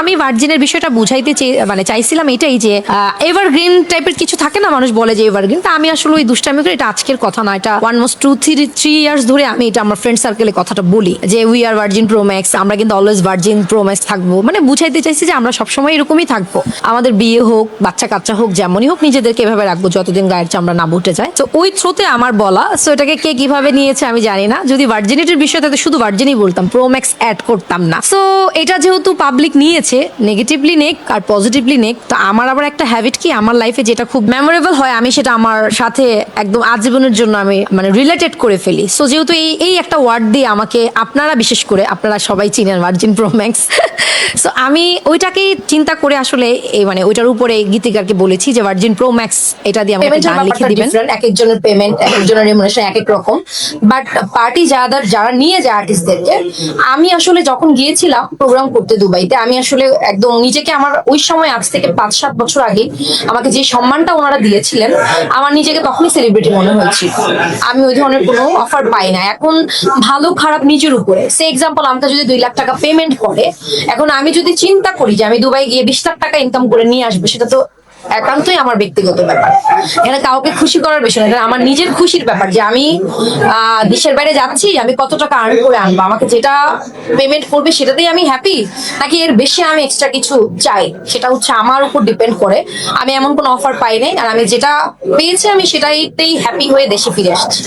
আমি ভার্জিনের বিষয়টা বুঝাইতে চেয়ে- মানে চাইছিলাম এটাই যে এভারগ্রিন টাইপের কিছু থাকে না, মানুষ বলে যে এভারগ্রিন তা আমি আসলে ওই দুষ্টামি করে এটা আজকের কথা না, এটা one most two three three years ধরে আমি এটা আমার ফ্রেন্ড সার্কেলে কথাটা বলি যে we are virgin pro max আমরা কিন্তু অলওয়েজ ভার্জিন প্রো ম্যাক্স থাকব। মানে বুঝাইতে চাইছি যে আমরা সবসময় এরকমই থাকব। আমাদের বিয়ে হোক বাচ্চা কাচ্চা হোক, যেমনই হোক, নিজেদেরকে এভাবে রাখব যতদিন গায়ের চামড়া না বুটে যায়। তো ওই থ্রোতে আমার বলা সো এটাকে কে কীভাবে নিয়েছে আমি জানি না। যদি ভার্জিনিটির বিষয় তাতে শুধু ভার্জিনই বলতাম প্রো ম্যাক্স অ্যাড করতাম না। সো এটা যেহেতু পাবলিক নিয়েছে নেগেটিভলি নেক আর পজিটিভলি নেক তো আমার আবার একটা হ্যাবিট কি? আমার লাইফে যেটা খুব মেমোরেবল হয় আমি সেটা আমার সাথে একদম আজীবনের জন্য আমি মানে রিলেটেড করে ফেলি। সো যেহেতু এই এই একটা ওয়ার্ড দিয়ে আমাকে আপনারা বিশেষ করে আপনারা সবাই চিনেন ভার্জিন প্রো ম্যাক্স সো আমি ওইটাকেই চিন্তা করে আসলে এই মানে ওইটার উপরে গীতিকারকে বলেছি যে ভার্জিন প্রো ম্যাক্স এটা দিয়ে আমাকে গান লিখে দিবেন। এক একজনের পেমেন্ট এক একজনের রেমুনেশন এক এক রকম। বাট পার্টি যারা যারা নিয়ে যায় আর্টিস্টদেরকে আমি আসলে যখন গিয়েছিলাম প্রোগ্রাম করতে দুবাইতে আমি আসলে একদম নিজেকে আমার ওই সময় আজ থেকে পাঁচ, সাত বছর আগে আমাকে যে সম্মানটা ওনারা দিয়েছিলেন, আমার নিজেকে তখনই সেলিব্রিটি মনে হয়েছিল। আমি ওই ধরনের কোনো অফার পাই না। এখন ভালো, খারাপ নিজের উপরে। সে এক্সাম্পল আমাকে যদি দুই লাখ টাকা পেমেন্ট করে, এখন আমি যদি চিন্তা করি যে আমি দুবাই গিয়ে বিশ লাখ টাকা ইনকাম করে নিয়ে আসব, সেটা তো একান্তই আমার ব্যক্তিগত ব্যাপার। এখানে কাউকে খুশি করার বিষয় এটা আমার নিজের খুশির ব্যাপার যে আমি দেশের বাইরে যাচ্ছি, আমি কত টাকা আর্ন করে আনব, আমাকে যেটা পেমেন্ট করবে সেটাতেই আমি হ্যাপি নাকি এর বেশি আমি এক্সট্রা কিছু চাই? সেটা হচ্ছে আমার উপর ডিপেন্ড করে, আমি এমন কোনো অফার পাই নাই, আর আমি যেটা পেয়েছি আমি সেটাইতেই হ্যাপি হয়ে দেশে ফিরে আসছি।